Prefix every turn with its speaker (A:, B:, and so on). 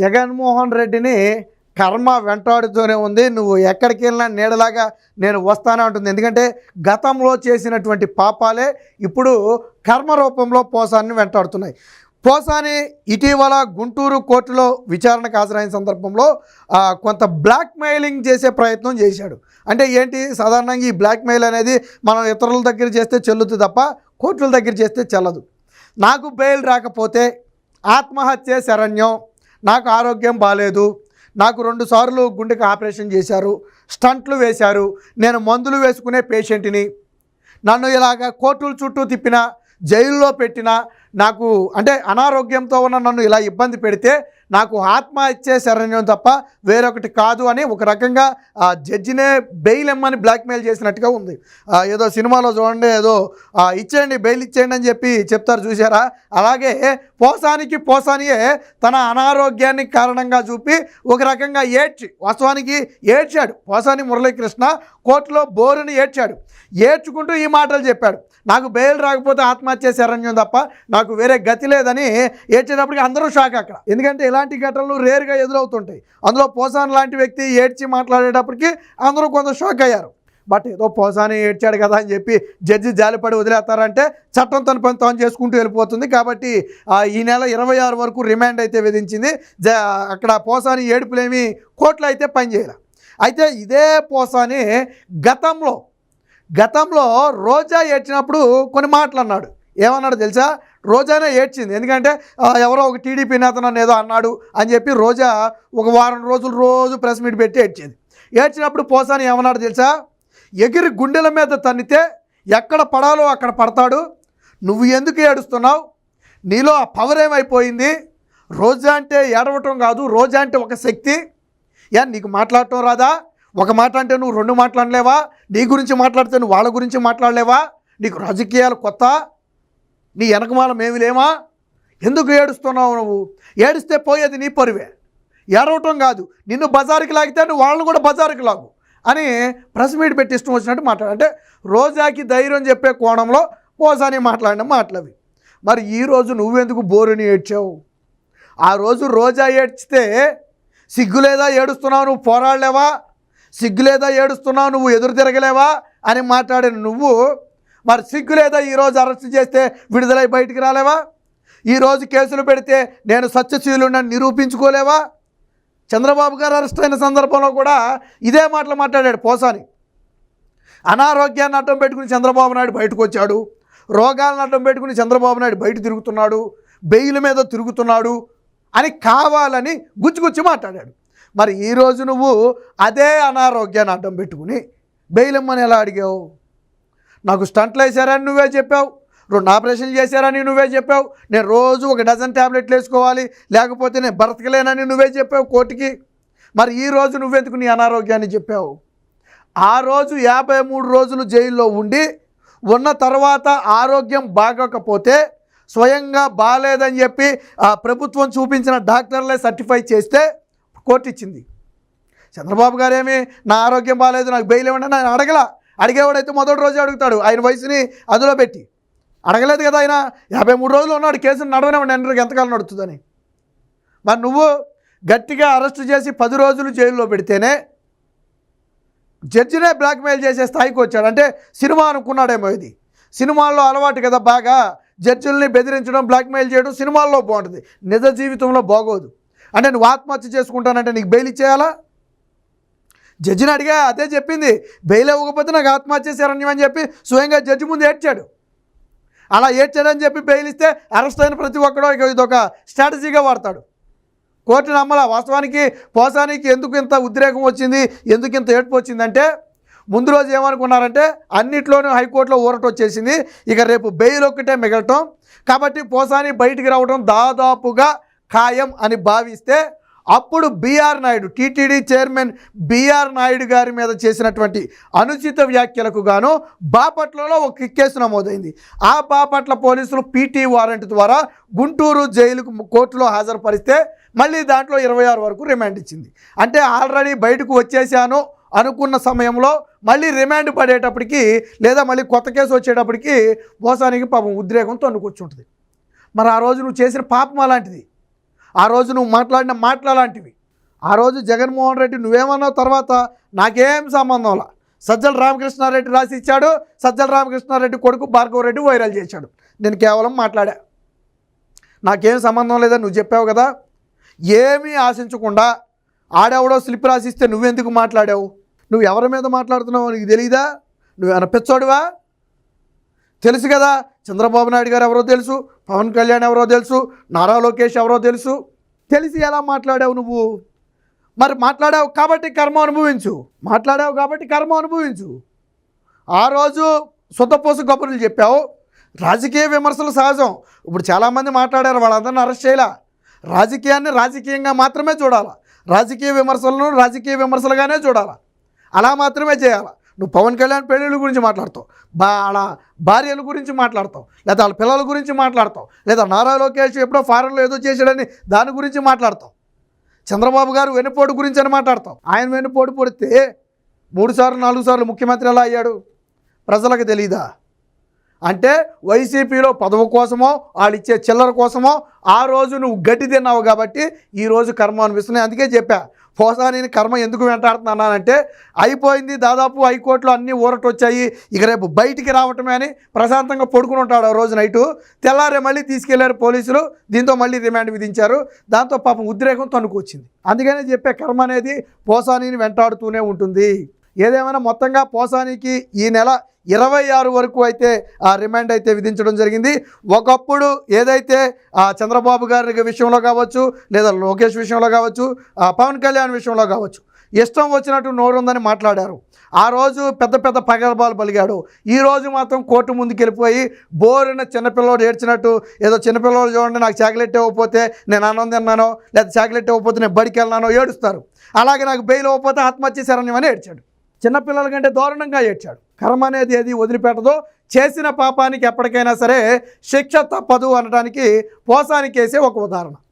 A: జగన్మోహన్ రెడ్డిని కర్మ వెంటాడుతూనే ఉంది. నువ్వు ఎక్కడికి వెళ్ళినా నీడలాగా నేను వస్తానే ఉంటుంది. ఎందుకంటే గతంలో చేసినటువంటి పాపాలే ఇప్పుడు కర్మ రూపంలో పోసాన్ని వెంటాడుతున్నాయి. పోసాని ఇటీవల గుంటూరు కోర్టులో విచారణకు హాజరైన సందర్భంలో కొంత బ్లాక్ మెయిలింగ్ చేసే ప్రయత్నం చేశాడు. అంటే ఏంటి? సాధారణంగా ఈ బ్లాక్ మెయిల్ అనేది మనం ఇతరుల దగ్గర చేస్తే చెల్లుతుంది తప్ప కోర్టుల దగ్గర చేస్తే చెల్లదు. నాకు బెయిల్ రాకపోతే ఆత్మహత్య శరణ్యం. నాకు ఆరోగ్యం బాగాలేదు నాకు రెండు సార్లు గుండెకి ఆపరేషన్ చేశారు. స్టంట్లు వేశారు. నేను మందులు వేసుకునే పేషెంట్ని. నన్ను ఇలాగ కోర్టుల చుట్టూ తిప్పిన జైల్లో పెట్టిన నాకు అంటే అనారోగ్యంతో ఉన్న నన్ను ఇలా ఇబ్బంది పెడితే నాకు ఆత్మహత్య శరణ్యం తప్ప వేరొకటి కాదు అని ఒక రకంగా ఆ జడ్జినే బెయిల్ ఇమ్మని బ్లాక్మెయిల్ చేసినట్టుగా ఉంది. ఏదో సినిమాలో చూడండి ఏదో ఇచ్చేయండి బెయిల్ ఇచ్చేయండి అని చెప్పి చెప్తారు చూసారా? అలాగే పోసానికి పోసానియే తన అనారోగ్యానికి కారణంగా చూపి ఒక రకంగా ఏడ్చి వాస్తవానికి ఏడ్చాడు. పోసాని మురళీకృష్ణ కోర్టులో బోరుని ఏడ్చాడు. ఏడ్చుకుంటూ ఈ మాటలు చెప్పాడు. నాకు బెయిల్ రాకపోతే ఆత్మహత్య శరణ్యం తప్ప నాకు వేరే గతి లేదని ఏడ్చేటప్పటికి అందరూ షాక్ అక్కడ. ఎందుకంటే ఇలాంటి ఘటనలు రేరుగా ఎదురవుతుంటాయి. అందులో పోసాన్ లాంటి వ్యక్తి ఏడ్చి మాట్లాడేటప్పటికి అందరూ కొంత షాక్ అయ్యారు. బట్ ఏదో పోసాని ఏడ్చాడు కదా అని చెప్పి జడ్జి జాలిపడి వదిలేస్తారంటే చట్టం తన పని తాను చేసుకుంటూ వెళ్ళిపోతుంది. కాబట్టి ఈ నెల ఇరవై ఆరు వరకు రిమాండ్ అయితే విధించింది. జ అక్కడ పోసాని ఏడుపులేమి కోర్టులో అయితే పనిచేయాలి అయితే ఇదే పోసాని గతంలో గతంలో రోజా ఏడ్చినప్పుడు కొన్ని మాటలు అన్నాడు. ఏమన్నాడు తెలుసా? రోజానే ఏడ్చింది. ఎందుకంటే ఎవరో ఒక టీడీపీ నేత నన్ను ఏదో అన్నాడు అని చెప్పి రోజా ఒక వారం రోజులు రోజు ప్రెస్ మీట్ పెట్టి ఏడ్చింది. ఏడ్చినప్పుడు పోసాని ఏమన్నాడు తెలుసా? ఎగిరి గుండెల మీద తన్నితే ఎక్కడ పడాలో అక్కడ పడతాడు. నువ్వు ఎందుకు ఏడుస్తున్నావు? నీలో ఆ పవర్ ఏమైపోయింది? రోజా అంటే ఏడవటం కాదు రోజా అంటే ఒక శక్తి. యా నీకు మాట్లాడటం రాదా? ఒక మాట అంటే నువ్వు రెండు మాట్లాడలేవా? నీ గురించి మాట్లాడితే నువ్వు వాళ్ళ గురించి మాట్లాడలేవా? నీకు రాజకీయాలు కొత్త? నీ వెనకమాల మేము లేమా? ఎందుకు ఏడుస్తున్నావు నువ్వు? ఏడిస్తే పోయేది నీ పరువే. ఏడవటం కాదు నిన్ను బజారుకి లాగితే నువ్వు వాళ్ళని కూడా బజారుకి లాగు. అని ప్రెస్ మీట్ పెట్టి ఇష్టం వచ్చినట్టు మాట్లాడు అంటే రోజాకి ధైర్యం చెప్పే కోణంలో పోసాని మాట్లాడిన మాటలవి మరి ఈరోజు నువ్వెందుకు బోరుని ఏడ్చావు? ఆ రోజు రోజా ఏడ్చితే సిగ్గులేదా ఏడుస్తున్నావు? నువ్వు పోరాడలేవా? సిగ్గులేదా ఏడుస్తున్నావు? నువ్వు ఎదురు తిరగలేవా? అని మాట్లాడిన నువ్వు మరి సిగ్గులేదా ఈరోజు అరెస్ట్ చేస్తే విడుదలై బయటికి రాలేవా? ఈరోజు కేసులు పెడితే నేను సత్యశీలుని నిరూపించుకోలేవా? చంద్రబాబు గారు అరెస్ట్ అయిన సందర్భంలో కూడా ఇదే మాటలు మాట్లాడాడు పోసాని. అనారోగ్యాన్ని అడ్డం పెట్టుకుని చంద్రబాబు నాయుడు బయటకు వచ్చాడు. రోగాలను అడ్డం పెట్టుకుని చంద్రబాబు నాయుడు బయట తిరుగుతున్నాడు. బెయిల్ మీద తిరుగుతున్నాడు అని కావాలని గుచ్చిగుచ్చి మాట్లాడాడు. మరి ఈరోజు నువ్వు అదే అనారోగ్యాన్ని అడ్డం పెట్టుకుని బెయిల్ ఇమ్మని ఎలా అడిగావు? నాకు స్టంట్లు వేశారని నువ్వే చెప్పావు. రెండు ఆపరేషన్లు చేశారని నువ్వే చెప్పావు. నేను రోజు ఒక డజన్ ట్యాబ్లెట్లు వేసుకోవాలి. లేకపోతే నేను బ్రతకలేనని నువ్వే చెప్పావు కోర్టుకి. మరి ఈ రోజు నువ్వెందుకు నీ అనారోగ్యాన్ని చెప్పావు? ఆ రోజు యాభై మూడు రోజులు జైల్లో ఉండి ఉన్న తర్వాత ఆరోగ్యం బాగోకపోతే స్వయంగా బాగాలేదని చెప్పి ఆ ప్రభుత్వం చూపించిన డాక్టర్లే సర్టిఫై చేస్తే కోర్టు ఇచ్చింది. చంద్రబాబు గారేమి నా ఆరోగ్యం బాగాలేదు నాకు బెయిల్ ఇవ్వండి నేను అడగల. అడిగేవాడైతే మొదటి రోజు అడుగుతాడు. ఆయన వయసుని అదులో పెట్టి. అడగలేదు కదా ఆయన. యాభై మూడు రోజులు ఉన్నాడు కేసును నడవనివ్వండి ఎన్నరికి ఎంతకాలం నడుతుందని మరి నువ్వు గట్టిగా అరెస్ట్ చేసి పది రోజులు జైల్లో పెడితేనే జడ్జినే బ్లాక్మెయిల్ చేసే స్థాయికి వచ్చాడు. అంటే సినిమా అనుకున్నాడేమో ఇది. సినిమాల్లో అలవాటు కదా బాగా. జడ్జిల్ని బెదిరించడం బ్లాక్మెయిల్ చేయడం సినిమాల్లో బాగుంటుంది. నిజ జీవితంలో బాగోదు. అంటే నువ్వు ఆత్మహత్య చేసుకుంటానంటే నీకు బెయిల్ ఇచ్చేయాలా? జడ్జిని అడిగా అదే చెప్పింది. బెయిల్ ఇవ్వకపోతే నాకు ఆత్మహత్య శరణ్యం అని చెప్పి స్వయంగా జడ్జి ముందు ఏడ్చాడు. అలా ఏడ్చాడని చెప్పి బెయిల్ ఇస్తే అరెస్ట్ అయిన ప్రతి ఒక్కడో ఇక ఇదొక స్ట్రాటజీగా వాడతాడు. కోర్టు నమ్మల? వాస్తవానికి పోసానికి ఎందుకు ఇంత ఉద్రేకం వచ్చింది? ఎందుకు ఇంత ఏడ్పు వచ్చిందంటే ముందు రోజు ఏమనుకున్నారంటే అన్నిట్లోనూ హైకోర్టులో ఊరట వచ్చేసింది. ఇక రేపు బెయిల్ ఒక్కటే మిగలటం. కాబట్టి పోసాని బయటికి రావడం దాదాపుగా ఖాయం అని భావిస్తే అప్పుడు BR Naidu TTD chairman BR Naidu గారి మీద చేసినటువంటి అనుచిత వ్యాఖ్యలకు గాను బాపట్లలో ఒక కేసు నమోదైంది. ఆ బాపట్ల పోలీసులు పీటీ వారెంట్ ద్వారా గుంటూరు జైలుకు కోర్టులో హాజరుపరిస్తే మళ్ళీ దాంట్లో ఇరవై ఆరు వరకు రిమాండ్ ఇచ్చింది. అంటే ఆల్రెడీ బయటకు వచ్చేసాను అనుకున్న సమయంలో మళ్ళీ రిమాండ్ పడేటప్పటికి లేదా మళ్ళీ కొత్త కేసు వచ్చేటప్పటికి మోసానికి పాపం ఉద్రేకం తన్నుకొచ్చుంటుంది. మరి ఆ రోజు నువ్వు చేసిన పాపం అలాంటిది. ఆ రోజు నువ్వు మాట్లాడిన మాటలు ఆ రోజు జగన్మోహన్ రెడ్డి నువ్వేమన్నావు తర్వాత నాకేం సంబంధంలా సజ్జల రామకృష్ణారెడ్డి రాసి ఇచ్చాడు సజ్జల రామకృష్ణారెడ్డి కొడుకు భార్గవ రెడ్డి వైరల్ చేశాడు. నేను కేవలం మాట్లాడా. నాకేం సంబంధం లేదా నువ్వు చెప్పావు కదా? ఏమీ ఆశించకుండా ఆడెవడో స్లిప్ రాసిస్తే నువ్వెందుకు మాట్లాడావు? నువ్వు ఎవరి మీద మాట్లాడుతున్నావు నీకు తెలియదా నువ్వేమైనా పిచ్చోడివా? తెలుసు కదా చంద్రబాబు నాయుడు గారు ఎవరో తెలుసు పవన్ కళ్యాణ్ ఎవరో తెలుసు నారా లోకేష్ ఎవరో తెలుసు. తెలిసి ఎలా మాట్లాడావు నువ్వు? మరి మాట్లాడావు కాబట్టి కర్మ అనుభవించు. మాట్లాడావు కాబట్టి కర్మ అనుభవించు. ఆ రోజు సొంతపోసు గొప్పలు చెప్పావు. రాజకీయ విమర్శలు సహజం. ఇప్పుడు చాలామంది మాట్లాడారు వాళ్ళందరిని అరెస్ట్ చేయాల? రాజకీయాన్ని రాజకీయంగా మాత్రమే చూడాలి? రాజకీయ విమర్శలను రాజకీయ విమర్శలుగానే చూడాలి? అలా మాత్రమే చేయాలి? నువ్వు పవన్ కళ్యాణ్ పెళ్ళిళ్ళ గురించి మాట్లాడతావు. బా వాళ్ళ భార్యల గురించి మాట్లాడతావు. లేదా వాళ్ళ పిల్లల గురించి మాట్లాడతావు. లేదా నారా లోకేష్ ఎప్పుడో ఫారెన్లో ఏదో చేశాడని దాని గురించి మాట్లాడతావు. చంద్రబాబు గారు వెనుపోటు గురించి అని మాట్లాడతాం ఆయన వెన్నుపోటు పొడితే మూడు సార్లు నాలుగు సార్లు ముఖ్యమంత్రి ఎలా అయ్యాడు? ప్రజలకు తెలీదా? అంటే వైసీపీలో పదవి కోసమో వాళ్ళు ఇచ్చే చిల్లర కోసమో ఆ రోజు నువ్వు గట్టి తిన్నావు కాబట్టి ఈ రోజు కర్మ అనిపిస్తున్నాయి. అందుకే చెప్పా పోసాని కర్మ ఎందుకు వెంటాడుతున్నానంటే అయిపోయింది దాదాపు హైకోర్టులో అన్నీ ఊరట వచ్చాయి. ఇక రేపు బయటికి రావటమే అని ప్రశాంతంగా పడుకుని ఉంటాడు ఆ రోజు నైటు. తెల్లారే మళ్ళీ తీసుకెళ్ళారు పోలీసులు దీంతో మళ్ళీ రిమాండ్ విధించారు. దాంతో పాపం ఉద్రేకం తణుకొచ్చింది అందుకనే చెప్పే కర్మ అనేది పోసానిని వెంటాడుతూనే ఉంటుంది. ఏదేమైనా మొత్తంగా పోసానికి ఈ నెల ఇరవై ఆరు వరకు అయితే ఆ రిమాండ్ అయితే విధించడం జరిగింది. ఒకప్పుడు ఏదైతే ఆ చంద్రబాబు గారి విషయంలో కావచ్చు లేదా లోకేష్ విషయంలో కావచ్చు పవన్ కళ్యాణ్ విషయంలో కావచ్చు ఇష్టం వచ్చినట్టు నోరుందని మాట్లాడారు. ఆ రోజు పెద్ద పెద్ద పగలబాలు పలిగాడు. ఈ రోజు మాత్రం కోర్టు ముందుకు వెళ్ళిపోయి బోరిన చిన్నపిల్లోడు ఏడ్చినట్టు ఏదో చిన్నపిల్లోడు చూడండి నాకు చాక్లెట్ ఇవ్వకపోతే నేను అన్నం తిన్నానో లేదా చాక్లెట్ ఇవ్వకపోతే నేను బడికి వెళ్ళినానో ఏడుస్తారు. అలాగే నాకు బెయిల్ ఇవ్వకపోతే ఆత్మహత్య శరణ్యమని ఏడ్చాడు. చిన్నపిల్లల కంటే దారుణంగా ఏడ్చాడు. కర్మ అనేది ఏది వదిలిపెట్టదో. చేసిన పాపానికి ఎప్పటికైనా సరే శిక్ష తప్పదు అనడానికి పోసానికేసే ఒక ఉదాహరణ.